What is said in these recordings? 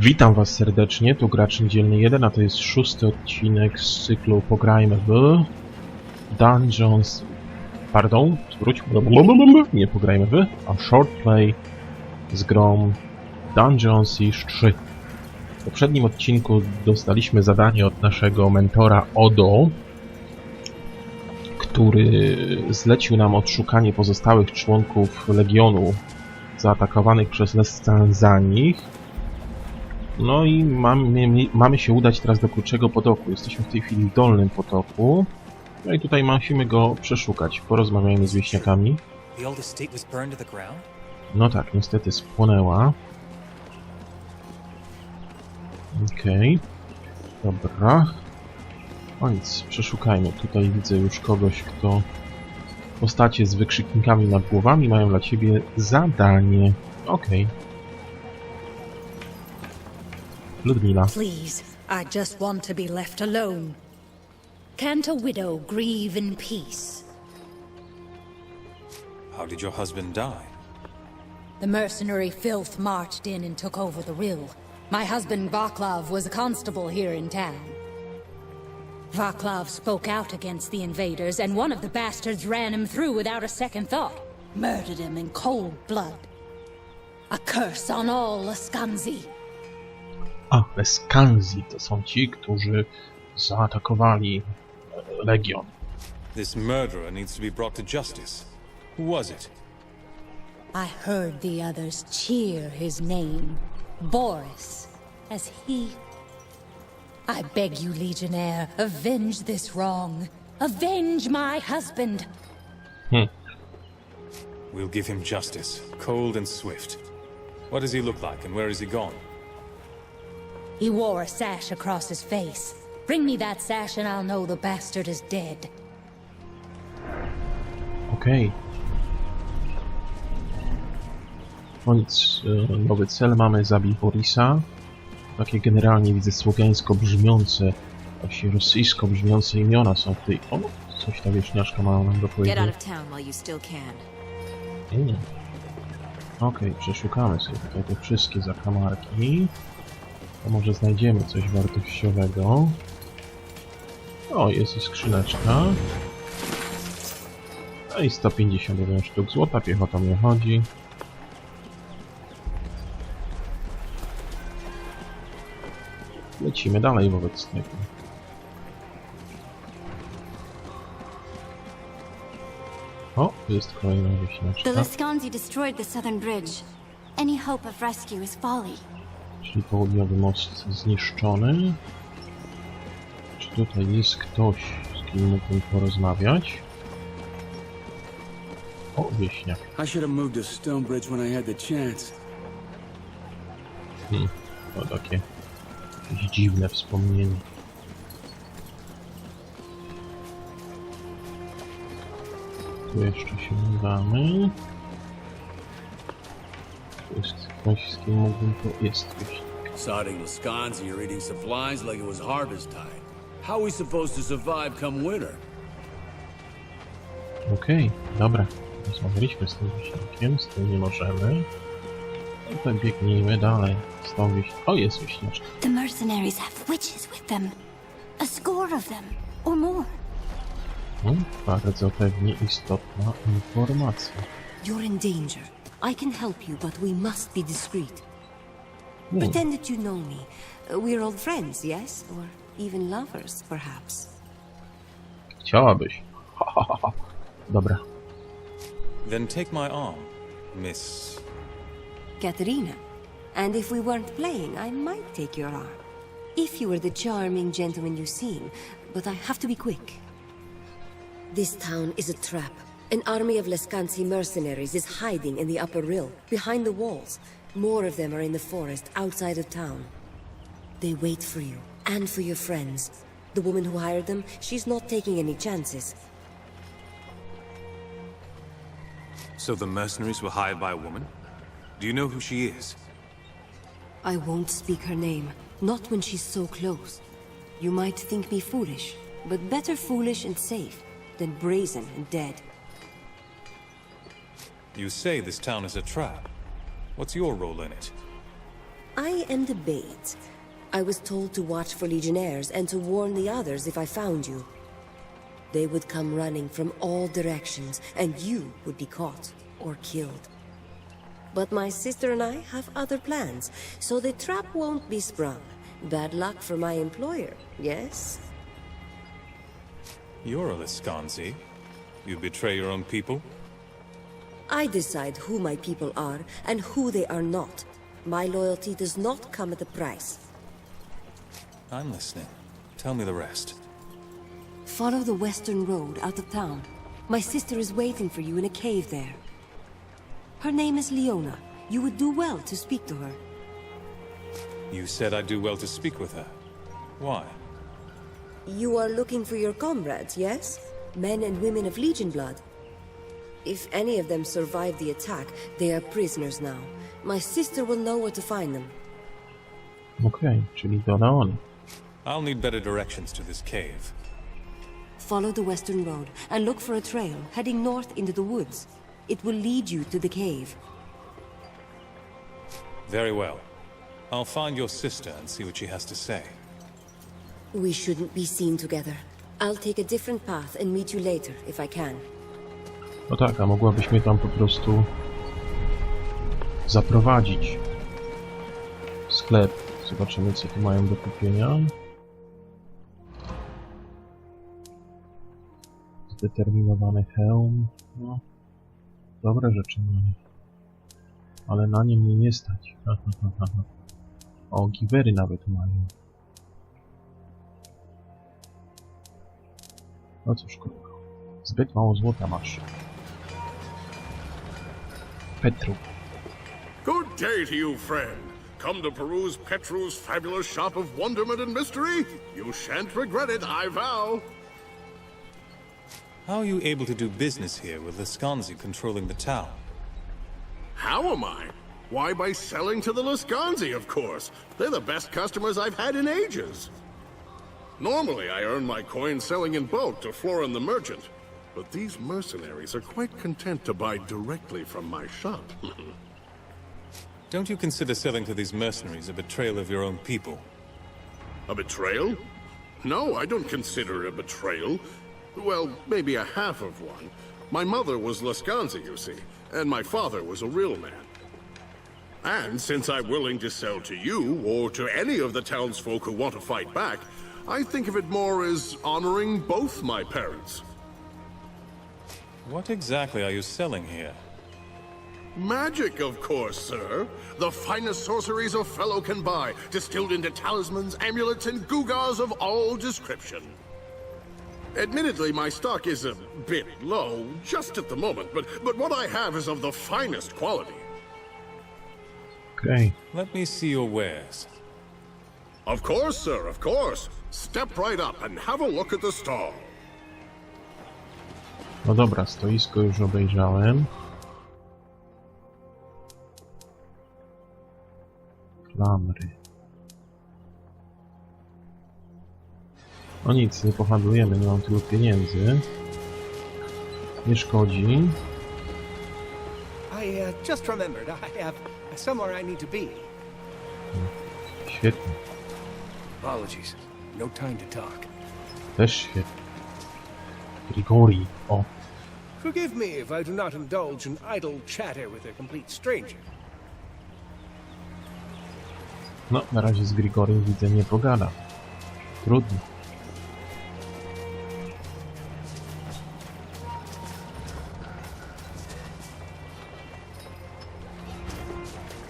Witam Was serdecznie, tu Gracz Niedzielny 1, a to jest szósty odcinek z cyklu Pograjmy w Dungeons... Pardon, zwróć... Nie pograjmy w, a Short Play z grą Dungeons Siege 3. W poprzednim odcinku dostaliśmy zadanie od naszego mentora Odo, który zlecił nam odszukanie pozostałych członków Legionu zaatakowanych przez Lescanzanich no i mamy, mamy się udać teraz do Kurczego Potoku. Jesteśmy w tej chwili w Dolnym Potoku. No i tutaj musimy go przeszukać. Porozmawiajmy z wieśniakami. No tak, niestety spłonęła. Okej. Dobra. No nic, przeszukajmy. Tutaj widzę już kogoś, kto... Postacie z wykrzyknikami nad głowami mają dla ciebie zadanie. Okej. Ludmila. Please, I just want to be left alone. Can't a widow grieve in peace? How did your husband die? The mercenary filth marched in and took over the rill. My husband Vaklav was a constable here in town. Vaklav spoke out against the invaders, and one of the bastards ran him through without a second thought. Murdered him in cold blood. A curse on all Laskanzi. A, Leskanzi to są ci, którzy zaatakowali Legion. This murderer needs to be brought to justice. Who was it? I heard the others cheer his name, Boris, as he. I beg you, Legionnaire, avenge this wrong. Avenge my husband. Hmm. We'll give him justice, cold and swift. What does he look like and where is he gone? He wore a sash across his face. Bring me that sash and I'll know the bastard is dead. Okej. No nic, e, nowy cel mamy, zabij Borisa. Takie generalnie widzę słowiańsko brzmiące, właśnie rosyjsko brzmiące imiona są w tej... O, coś ta wieśniaczka ma nam do Get out powiedzenia. of town while you still can. Okej, przeszukamy sobie tutaj te wszystkie zakamarki. To może znajdziemy coś wartościowego. O, jest i skrzyneczka. No i 151 sztuk złota, piechota nie chodzi. Lecimy dalej wobec tego. O, jest kolejna The wieśniaczka. Laskanzi destroyed the southern bridge. Any hope of rescue is folly. Czyli południowy most zniszczony. Czy tutaj jest ktoś, z kim mógłbym porozmawiać? O, wieśniak. I should have moved to Stonebridge when I had the chance. To takie jakieś dziwne wspomnienie. Tu jeszcze się udamy. Tu jest ktoś, z kim mógłbym po... Jest wieśniak. Sodding Wisconsin, you're eating supplies like it was harvest time. How are we supposed to survive come winter? Okej, dobra. Rozmawialiśmy z tym wieśniakiem, z tym nie możemy. No to biegnijmy dalej. Z tą wieś... O, jest wieśniaczka. The mercenaries have witches with them. A score of them, or more. No, bardzo pewnie istotna informacja. You're in danger. I can help you, but we must be discreet. Hmm. Pretend that you know me. Uh, We're old friends, yes? Or even lovers, perhaps. Chciałabyś. Dobra. Then take my arm, Miss. Katerina. And if we weren't playing, I might take your arm. If you were the charming gentleman you seem, but I have to be quick. This town is a trap. An army of Leskansi mercenaries is hiding in the upper rill, behind the walls. More of them are in the forest outside of town. They wait for you, and for your friends. The woman who hired them, she's not taking any chances. So the mercenaries were hired by a woman? Do you know who she is? I won't speak her name, not when she's so close. You might think me foolish, but better foolish and safe than brazen and dead. You say this town is a trap. What's your role in it? I am the bait. I was told to watch for Legionnaires and to warn the others if I found you. They would come running from all directions, and you would be caught or killed. But my sister and I have other plans, so the trap won't be sprung. Bad luck for my employer, yes? You're a Liskanzi. You betray your own people? I decide who my people are and who they are not. My loyalty does not come at a price. I'm listening. Tell me the rest. Follow the western road out of town. My sister is waiting for you in a cave there. Her name is Leona. You would do well to speak to her. You said I'd do well to speak with her. Why? You are looking for your comrades, yes? Men and women of Legion blood. If any of them survive the attack, they are prisoners now. My sister will know where to find them. Okej, czyli to Leon. I'll need better directions to this cave. Follow the western road and look for a trail heading north into the woods. It will lead you to the cave. Very well. I'll find your sister and see what she has to say. We shouldn't be seen together. I'll take a different path and meet you later if I can. No tak, a mogłabyś mnie tam po prostu zaprowadzić. Sklep. Zobaczymy, co tu mają do kupienia. Zdeterminowany hełm. No, dobre rzeczy mają. Ale na nie mnie nie stać. o, giwery nawet mają. No cóż, kolego. Zbyt mało złota masz. Petru. Good day to you, friend. Come to peruse Petru's fabulous shop of wonderment and mystery? You shan't regret it, I vow. How are you able to do business here with Liskanzi controlling the town? How am I? Why, by selling to the Luskanzi, of course. They're the best customers I've had in ages. Normally, I earn my coin selling in bulk to Florin the merchant. But these mercenaries are quite content to buy directly from my shop. Don't you consider selling to these mercenaries a betrayal of your own people? A betrayal? No, I don't consider it a betrayal. Well, maybe a half of one. My mother was Lascanzi, you see, and my father was a real man. And since I'm willing to sell to you, or to any of the townsfolk who want to fight back, I think of it more as honoring both my parents. What exactly are you selling here? Magic, of course, sir. The finest sorceries a fellow can buy, distilled into talismans, amulets, and gewgaws of all description. Admittedly, my stock is a bit low, just at the moment, but, but what I have is of the finest quality. Okay. Let me see your wares. Of course, sir, of course. Step right up and have a look at the stall. No dobra, stoisko już obejrzałem. Klamry. No nic, nie pohandlujemy, nie mam tylu pieniędzy. Nie szkodzi. I uh, just remembered I have somewhere I need to be. Świetnie, Apologies. No time to talk. też świetnie. Grigori, o, Forgive me if I do not indulge in idle chatter with a complete stranger. no na razie z Grigoriem widzę nie pogada. Trudno.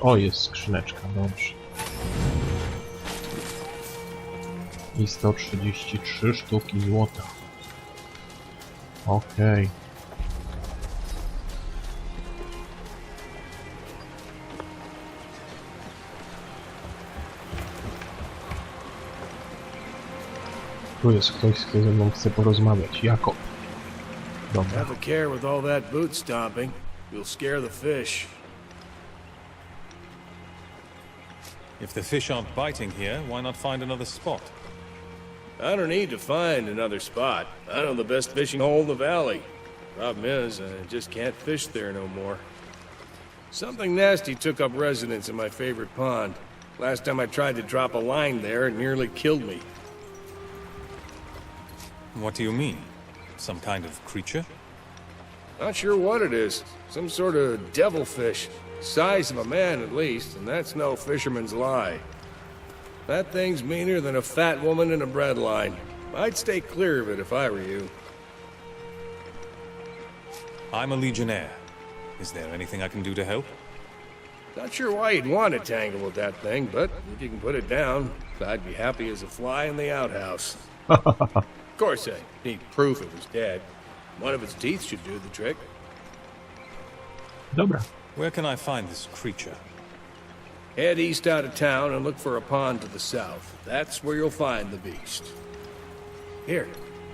O, jest skrzyneczka, dobrze. I 133 sztuki złota. Okej. Tu jest ktoś, kto ze mną chce porozmawiać. Jakob. Dobra. Have a care with all that boot stomping. You'll scare the fish. If the fish aren't biting here, why not find another spot? I don't need to find another spot. I know the best fishing hole in the valley. Problem is, I just can't fish there no more. Something nasty took up residence in my favorite pond. Last time I tried to drop a line there, it nearly killed me. What do you mean? Some kind of creature? Not sure what it is. Some sort of devilfish. Size of a man, at least, and that's no fisherman's lie. That thing's meaner than a fat woman in a bread line. I'd stay clear of it if I were you. I'm a Legionnaire. Is there anything I can do to help? Not sure why you'd want to tangle with that thing, but if you can put it down, I'd be happy as a fly in the outhouse. of course, I need proof it was dead. One of its teeth should do the trick. Dobra. Where can I find this creature? Head east out of town and look for a pond to the south. That's where you'll find the beast. Here,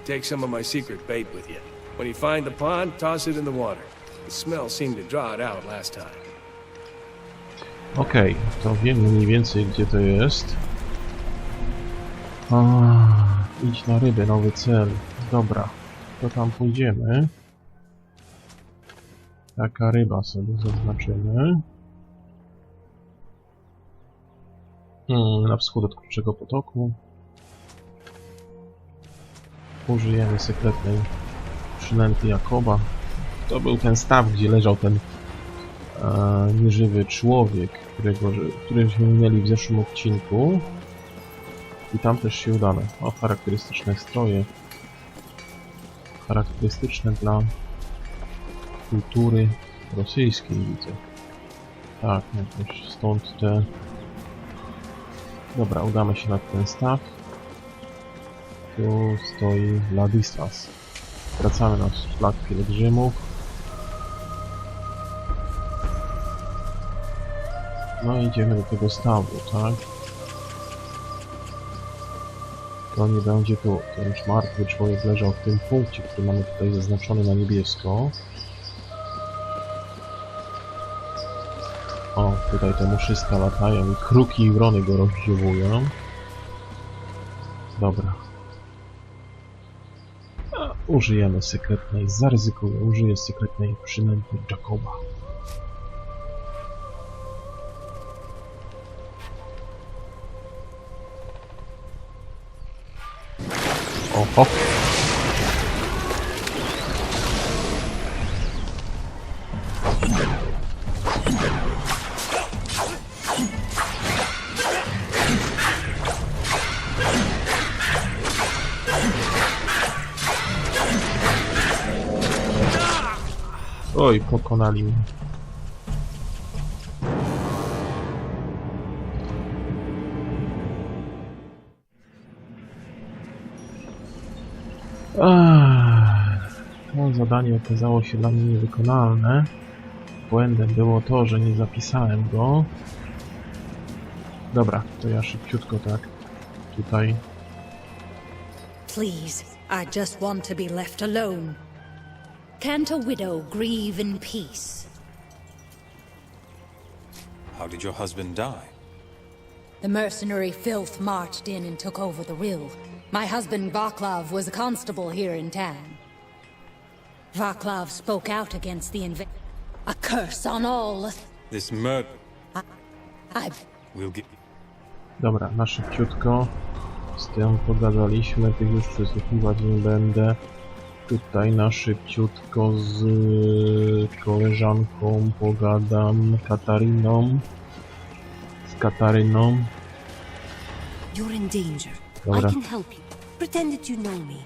take some of my secret bait with you. When you find the pond, toss it in the water. The smell seemed to draw it out last time. Okej, to wiemy mniej więcej gdzie to jest. A, idź na rybę, nowy cel. Dobra, to tam pójdziemy. Taka ryba sobie zaznaczymy. Na wschód od Kurczego Potoku. Użyjemy sekretnej przynęty Jakoba. To był ten staw, gdzie leżał ten e, nieżywy człowiek, którego, któregośmy mieli w zeszłym odcinku. I tam też się udano. O, charakterystyczne stroje. Charakterystyczne dla kultury rosyjskiej, widzę. Tak, jakoś stąd te... Dobra, udamy się na ten staw. Tu stoi Ladislas. Wracamy na szlak pielgrzymów. No idziemy do tego stawu, tak? To nie będzie tu. Ten już martwy człowiek leżał w tym punkcie, który mamy tutaj zaznaczony na niebiesko. O, tutaj te muszyska latają i kruki i wrony go rozdziewują. Dobra. Użyjemy sekretnej, zaryzykuję, użyję sekretnej przynęty Jacoba. Oho. Oj, pokonali mnie. To zadanie okazało się dla mnie niewykonalne. Błędem było to, że nie zapisałem go. Dobra, to ja szybciutko tak tutaj. Please, I just want to be left alone. Can't a widow grieve in peace? How did your husband die? The mercenary filth marched in and took over the rill. My husband Vaklav was a constable here in town. Vaklav spoke out against the invasion. A curse on all. This murder I will get. Dobra, na szybciutko. Z tym pogadaliśmy, tych już przesłuchiwać nie będę. Tutaj na szybciutko z koleżanką pogadam, Kataryną. Z Kataryną. You're in danger. Dobra. I can help you. Pretend that you know me.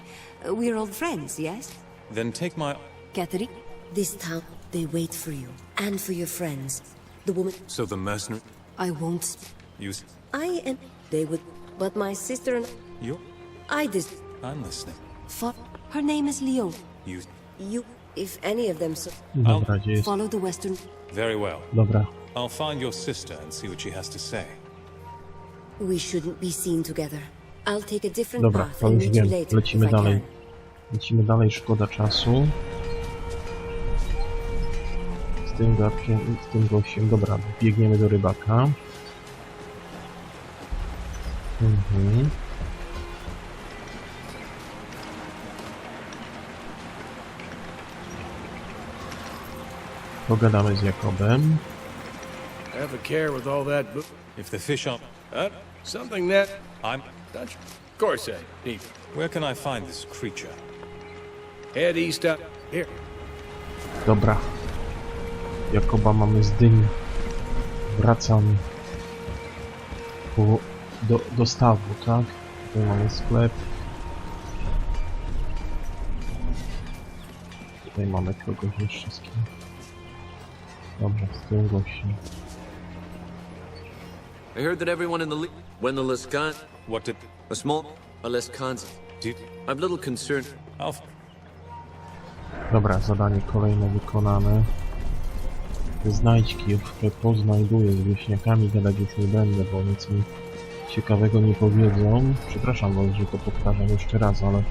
Uh, we're old friends, yes? Then take my. Catherine? This town, they wait for you. And for your friends. The woman... So the mercenary. I won't... You. s- I am... They would... But my sister and... You. I dis... I'm listening. Fo- Her name is Leon. You. You... If any of them... So, Dobra, gdzie jest? follow the western... Very well. Dobra. I'll find your sister and see what she has to say. We shouldn't be seen together. I'll take a different Dobra, path to and już meet you later Lecimy if I dalej. can. Lecimy dalej, szkoda czasu. Z tym gadkiem i z tym gościem. Dobra, biegniemy do rybaka. Mhm. Pogadamy z Jakobem. Have a care with all that. bo- If the fish aren't... Uh, something that... I'm... Course, I need. Where can I find this creature? Head east up. Here. Dobra. Jakoba mamy z dyni. Wracamy. Po, do, do stawu, tak? Tutaj mamy sklep. Tutaj mamy kogoś jeszcze z kim. Dobra, z tym gościem. I heard that everyone in the le- when the Lescan, What did... a small, a Lescanzi. Did... I'm little concerned. Alf... Dobra, zadanie kolejne wykonane. Znajdźki które poznajduję z wieśniakami, gadać już nie będę, bo nic mi ciekawego nie powiedzą. Przepraszam was, że to powtarzam jeszcze raz, ale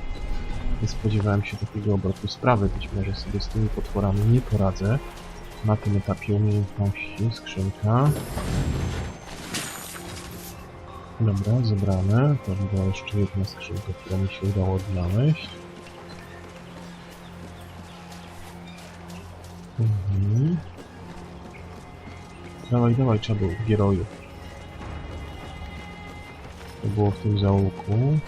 nie spodziewałem się takiego obrotu sprawy. Być może sobie z tymi potworami nie poradzę. Na tym etapie umiejętności, skrzynka. Dobra, zebrane. To była jeszcze jedna skrzynka, która mi się udało odnaleźć. Mhm. Dawaj, dawaj, czadu, gieroju. To było w tym zaułku.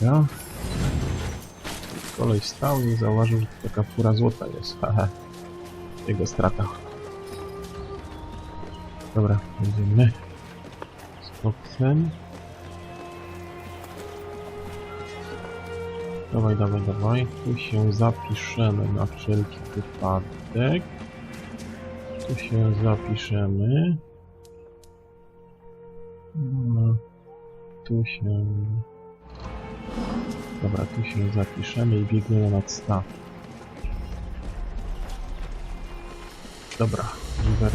Dobra. Kolej stał i zauważył, że to taka fura złota jest. Haha. Jego strata. Dobra, będziemy z koksem. Dawaj, dawaj, dawaj. Tu się zapiszemy na wszelki wypadek. Tu się zapiszemy. Tu się... Dobra, tu się zapiszemy i biegniemy nad staw. Dobra, River.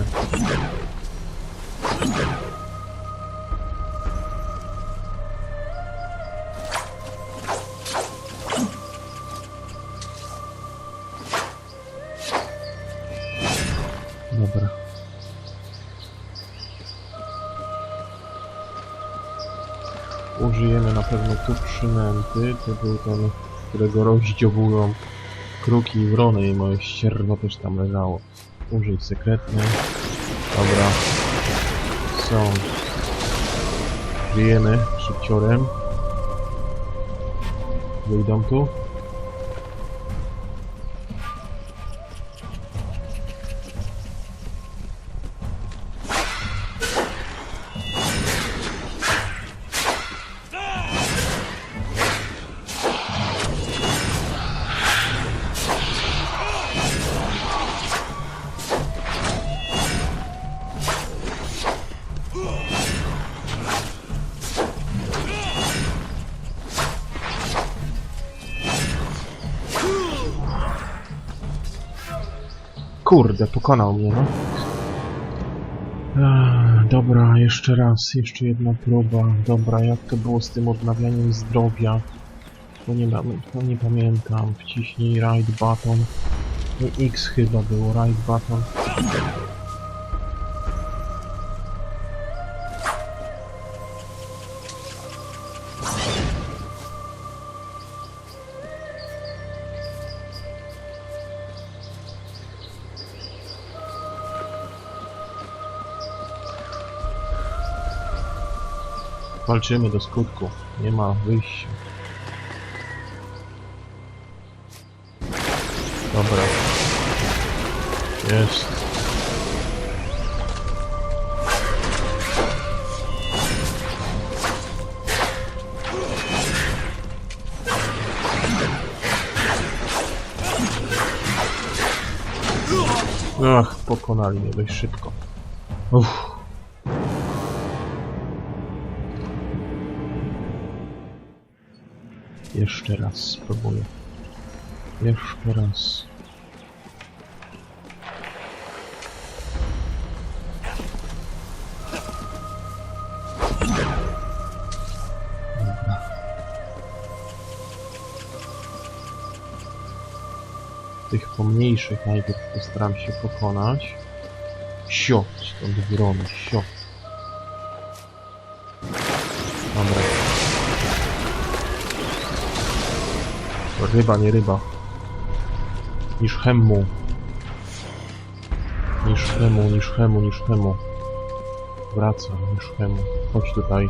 Użyjemy na pewno tu przynęty. To był ten, którego rozdziowują kruki i wrony i moje ścierwo też tam leżało. Użyj sekretny. Dobra. Są. Żyjemy szybciorem. Wyjdą tu. Kurde, pokonał mnie, no. Ech, dobra, jeszcze raz, jeszcze jedna próba. Dobra, jak to było z tym odnawianiem zdrowia? To nie, nie pamiętam. Wciśnij right button. X chyba było, right button. Walczymy do skutku. Nie ma wyjścia. Dobra. Jest. Ach, pokonali mnie dość szybko. Uff. Jeszcze raz spróbuję. Jeszcze raz. Tych pomniejszych najpierw postaram się pokonać. Sio, stąd wrony, sio. Ryba, nie ryba. Niż hemu. Niż hemu, niż hemu, niż hemu. Wraca, niż hemu. Chodź tutaj.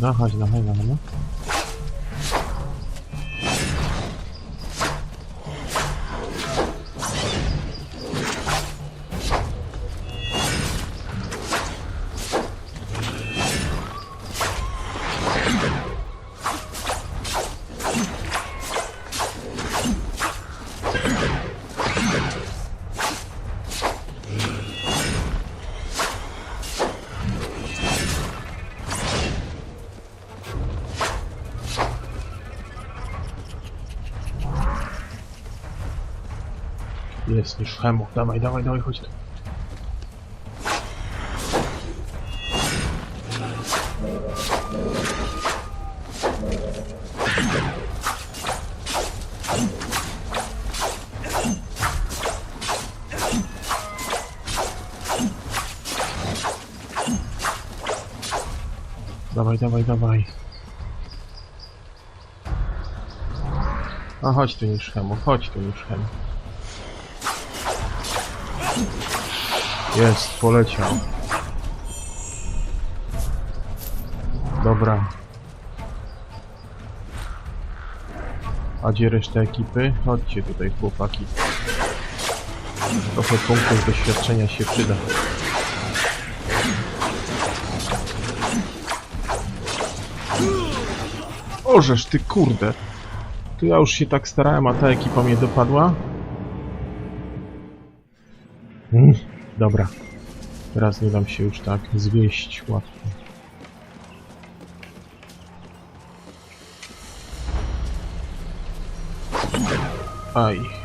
な、はじな、はいな、は。Jest, niż hemu. Dawaj, dawaj, dawaj, chodź tu. Dawaj, dawaj, dawaj. A chodź tu niż hemu, chodź tu niż hemu. Jest, poleciał. Dobra. A gdzie reszta ekipy? Chodźcie tutaj, chłopaki. Trochę punktów doświadczenia się przyda. Ożeż ty kurde. Tu ja już się tak starałem, a ta ekipa mnie dopadła. Mm, dobra. Teraz nie dam się już tak zwieść łatwo. Aj.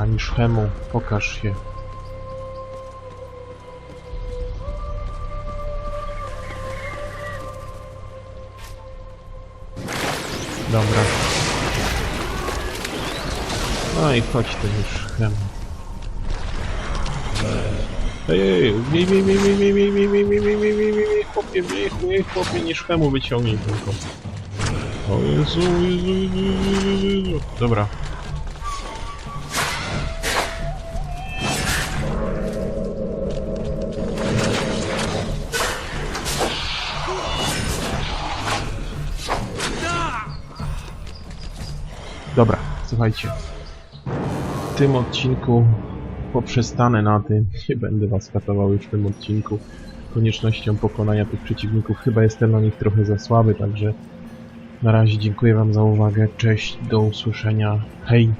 Dobra, niż chemu, pokaż się. Dobra. No i chodź ty już chemu. Ej, ej, ej, mniej, mniej, mniej, mniej, mniej, mniej, mniej, mniej, mniej, mniej, mniej, mniej, mniej, chłopie, mniej, mniej, chłopie, niż chemu wyciągnij tylko. O Jezu, Jezu, Jezu, Jezu, Jezu. Dobra. Dobra, słuchajcie. W tym odcinku poprzestanę na tym. Nie będę was katował już w tym odcinku koniecznością pokonania tych przeciwników. Chyba jestem na nich trochę za słaby, także na razie dziękuję wam za uwagę. Cześć, do usłyszenia. Hej!